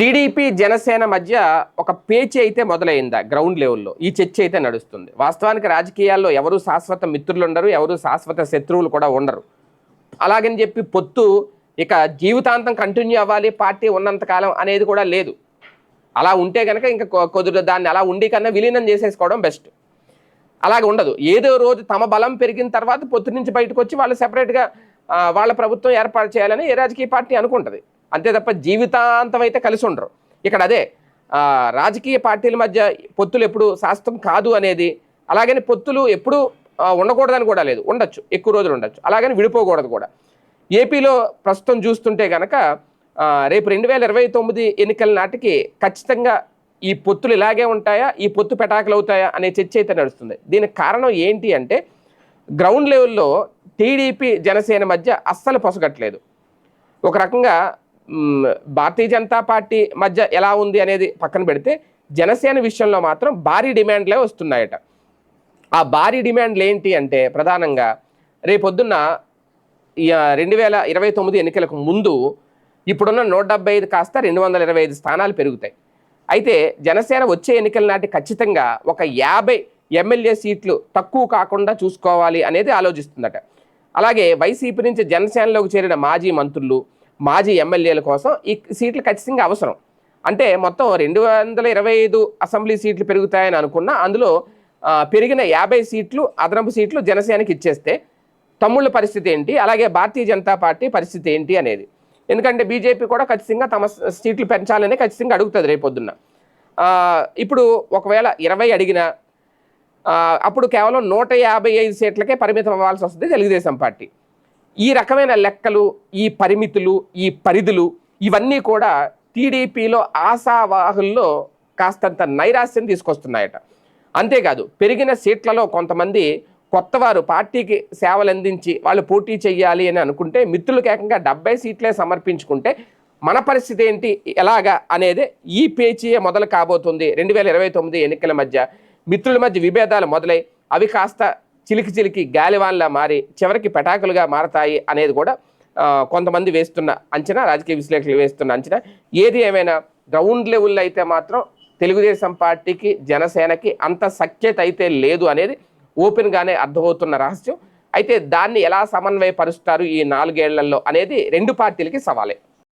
TDP Janasena మధ్య ఒక పేచి అయితే మొదలైందా గ్రౌండ్ లెవెల్లో ఈ చర్చ అయితే నడుస్తుంది. వాస్తవానికి రాజకీయాల్లో ఎవరు శాశ్వత మిత్రులు ఉండరు ఎవరు శాశ్వత శత్రువులు కూడా ఉండరు. అలాగని చెప్పి పొత్తు ఇక జీవితాంతం కంటిన్యూ అవ్వాలి పార్టీ ఉన్నంతకాలం అనేది కూడా లేదు. అలా ఉంటే కనుక ఇంకా కొ- కొద్దిగా దాన్ని అలా ఉండి కన్నా విలీనం చేసేసుకోవడం బెస్ట్ అలాగే ఉండదు. ఏదో రోజు తమ బలం పెరిగిన తర్వాత పొత్తు నుంచి బయటకు వచ్చి వాళ్ళు సెపరేట్గా వాళ్ళ ప్రభుత్వం ఏర్పాటు చేయాలని ఏ రాజకీయ పార్టీ అనుకుంటుంది. అంతే తప్ప జీవితాంతం అయితే కలిసి ఉండరు. ఇక్కడ అదే రాజకీయ పార్టీల మధ్య పొత్తులు ఎప్పుడు శాస్త్రం కాదు అనేది అలాగని పొత్తులు ఎప్పుడు ఉండకూడదని కూడా లేదు. ఉండొచ్చు ఎక్కువ రోజులు ఉండొచ్చు. అలాగని విడిపోకూడదు కూడా. ఏపీలో ప్రస్తుతం చూస్తుంటే కనుక రేపు రెండు వేల ఇరవై తొమ్మిది ఎన్నికల నాటికి ఖచ్చితంగా ఈ పొత్తులు ఇలాగే ఉంటాయా ఈ పొత్తు పెటాకులు అవుతాయా అనే చర్చ అయితే నడుస్తుంది. దీనికి కారణం ఏంటి అంటే గ్రౌండ్ లెవెల్లో టీడీపీ జనసేన మధ్య అస్సలు పొసగట్లేదు ఒక రకంగా భారతీయ జనతా పార్టీ మధ్య ఎలా ఉంది అనేది పక్కన పెడితే జనసేన విషయంలో మాత్రం భారీ డిమాండ్లే వస్తున్నాయట. ఆ భారీ డిమాండ్లు ఏంటి అంటే ప్రధానంగా రేపొద్దున్న రెండు వేల ఇరవై తొమ్మిది ఎన్నికలకు ముందు ఇప్పుడున్న నూట డెబ్బై ఐదు కాస్త రెండు వందల ఇరవై ఐదు స్థానాలు పెరుగుతాయి. అయితే జనసేన వచ్చే ఎన్నికల నాటి ఖచ్చితంగా ఒక యాభై ఎమ్మెల్యే సీట్లు తక్కువ కాకుండా చూసుకోవాలి అనేది ఆలోచిస్తుందట. అలాగే వైసీపీ నుంచి జనసేనలోకి చేరిన మాజీ మంత్రులు మాజీ ఎమ్మెల్యేల కోసం ఈ సీట్లు ఖచ్చితంగా అవసరం. అంటే మొత్తం రెండు వందల ఇరవై ఐదు అసెంబ్లీ సీట్లు పెరుగుతాయని అనుకున్నా అందులో పెరిగిన యాభై సీట్లు అదనపు సీట్లు జనసేనకి ఇచ్చేస్తే తమ్ముళ్ళ పరిస్థితి ఏంటి? అలాగే భారతీయ జనతా పార్టీ పరిస్థితి ఏంటి అనేది. ఎందుకంటే బీజేపీ కూడా ఖచ్చితంగా తమ సీట్లు పెంచాలని ఖచ్చితంగా అడుగుతుంది రేపొద్దున్న. ఇప్పుడు ఒకవేళ ఇరవై అడిగినా అప్పుడు కేవలం నూట యాభై ఐదు సీట్లకే పరిమితం అవ్వాల్సి వస్తుంది తెలుగుదేశం పార్టీ. ఈ రకమైన లెక్కలు ఈ పరిమితులు ఈ పరిధులు ఇవన్నీ కూడా టీడీపీలో ఆశావాహుల్లో కాస్తంత నైరాశ్యం తీసుకొస్తున్నాయట. అంతేకాదు పెరిగిన సీట్లలో కొంతమంది కొత్తవారు పార్టీకి సేవలు అందించి వాళ్ళు పోటీ చేయాలి అని అనుకుంటే మిత్రులకు ఏకంగా డెబ్బై సీట్లే సమర్పించుకుంటే మన పరిస్థితి ఏంటి? ఎలాగా అనేది ఈ పేచీయే మొదలు కాబోతుంది. రెండు వేల ఇరవై తొమ్మిది ఎన్నికల మధ్య మిత్రుల మధ్య విభేదాలు మొదలై అవి కాస్త చిలికి చిలికి గాలివాన్లా మారి చివరికి పెటాకులుగా మారతాయి అనేది కూడా కొంతమంది వేస్తున్న అంచనా రాజకీయ విశ్లేషకులు వేస్తున్న అంచనా. ఏది ఏమైనా గ్రౌండ్ లెవెల్లో అయితే మాత్రం తెలుగుదేశం పార్టీకి జనసేనకి అంత సఖ్యత అయితే లేదు అనేది ఓపెన్గానే అర్థమవుతున్న రహస్యం. అయితే దాన్ని ఎలా సమన్వయపరుస్తారు ఈ నాలుగేళ్ళలో అనేది రెండు పార్టీలకి సవాలే.